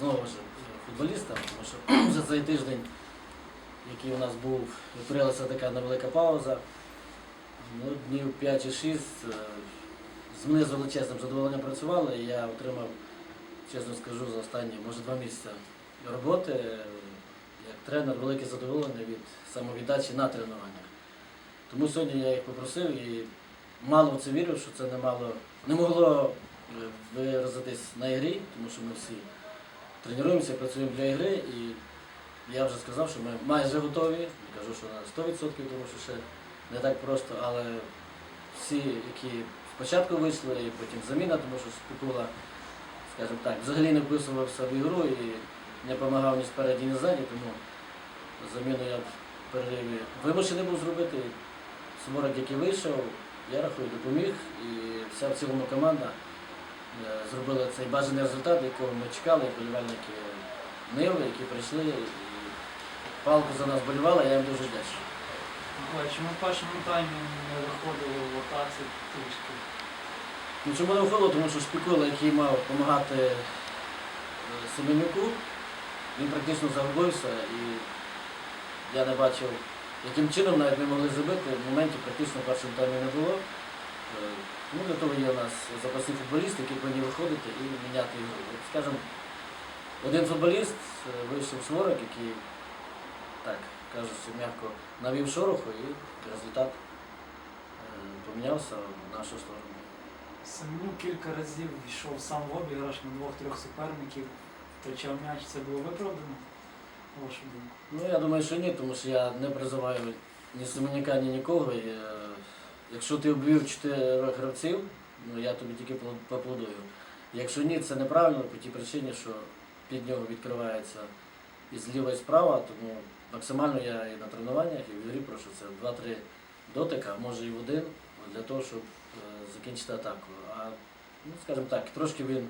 знову ж футболістам, тому що за цей тиждень, який у нас був, відкрилася така невелика пауза. Ну, днів 5 чи 6 е, мене з величезним задоволенням працювали, і я отримав, чесно скажу, за останні, може, два місяці роботи е, як тренер велике задоволення від самовіддачі на тренуваннях. Тому сьогодні я їх попросив і мало в це вірив, що це не мало не могло е, виразитись на ігрі, тому що ми всі тренуємося, працюємо для ігри, і я вже сказав, що ми майже готові. Не кажу, що на 100%, тому що ще не так просто, але всі, які спочатку вийшли, і потім заміна, тому що Спікула, скажімо так, взагалі не вписувався в ігру і не допомагав ні спереді, ні ззаді, тому заміну я в перериві вимушений був зробити. Суморок, який вийшов, я рахую, допоміг, і вся в цілому команда е, зробила цей бажаний результат, якого ми чекали, і болівальники Ниви, які прийшли і палку за нас болівали, я їм дуже вдячний. Чому в першому таймі не виходили в атаці трішки? Ну, чому не виходило? Тому що Шпікула, який мав допомагати е, Семенюку, він практично загубився і я не бачив, яким чином навіть ми могли забити. Моментів практично в першому таймі не було. Ну, для того є у нас запасні футболісти, які повинні виходити і міняти ігру. От, скажімо, один футболіст е, вийшов Сворок, який, так кажучи, м'яко навів шороху і результат е, помінявся в нашу сторону. Семенюк кілька разів йшов сам в обіграш на двох-трьох суперників, втрачав м'яч, це було виправдано, на вашу думку? Ну, я думаю, що ні, тому що я не призиваю ні Семеняка, ні нікого. І, е, якщо ти обвів чотирьох гравців, ну я тобі тільки поаплодую. Якщо ні, це неправильно по тій причині, що під нього відкривається і зліва, і справа, тому максимально я і на тренуваннях, і в ігрі прошу це 2-3 дотика, може і в один, для того, щоб е, закінчити атаку. А, ну, скажімо так, трошки він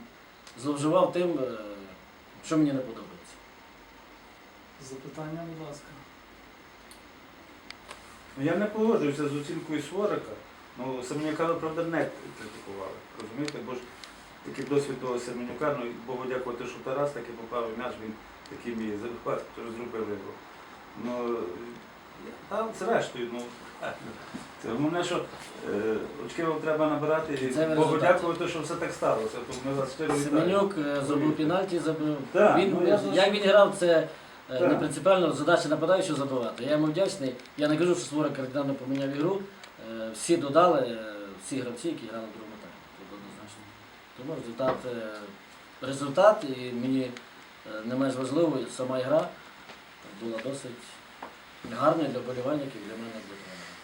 зловживав тим, е, що мені не подобається. Запитання, будь ласка. Ну, Я не погоджуюся з оцінкою Сворика. Ну, Семенюка, правда, не критикували. Розумієте, бо ж такий досвід того Семенюка, ну Богу дякувати, що Тарас таки поправив м'яч, він такий мій захват, розробив його. Ну, я- зрештою, ну, це головне, що е, очки вам треба набирати, і Богу дякувати, що все так сталося. Тому ми вас щиро вітаємо. Семенюк е, зробив пенальті, забив. Так, він, ну, я за- як він грав, це. Не принципіально задача нападаючого забивати. Я йому вдячний. Я не кажу, що Сворок кардинально поміняв ігру. Е, Всі додали, е, всі гравці, які грали в другому таймі. Однозначно. Тому результат, е, результат і мені е, не менш важливо, сама гра була досить гарною для болівальників, для мене, для тренера.